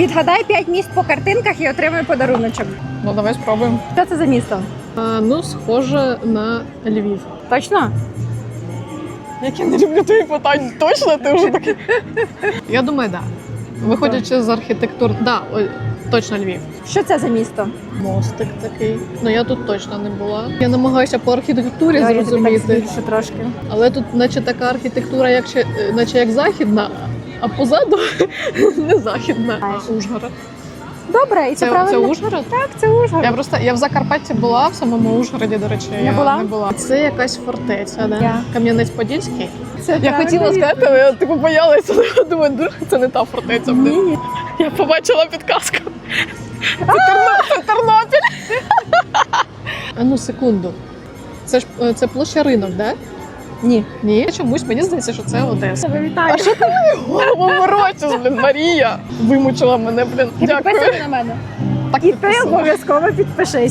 Відгадай 5 міст по картинках і отримай подаруночок. Ну давай спробуємо. Що це за місто? А, ну, схоже на Львів. Точно? Як я не люблю твої питань, точно ти вже такий. Я думаю, так. Да. Виходячи з архітектур, да, ой, точно Львів. Що це за місто? Мостик такий. Ну я тут точно не була. Я намагаюся по архітектурі Давай я тобі так зрозуміти. збільшу трошки. Але тут, наче така архітектура, як ще, е, наче як західна, а позаду не західна. А Ужгород. Добре, і це, Це, це. Ужгород? Так, це Ужгород. Я просто я в Закарпатті була, в самому Ужгороді, до речі, Не я була? не була. Це якась фортеця, да? Я. Кам'янець-Подільський. Це Я хотіла сказати, але я типу боялася. Думаю, «Дур, це не та фортеця. Ні, Блін. Я побачила підказку. Це, Терно- Тернопіль. А ну секунду. Це ж е, це площа ринок, да? Ні. Ні, чомусь мені здається, що це Одеса. Тебе вітаю. А що ти мені голову ворочиш, блін, Марія? Вимучила мене, блін. Дякую. Підписуй на мене? Так І ти підписала. обов'язково підпишись.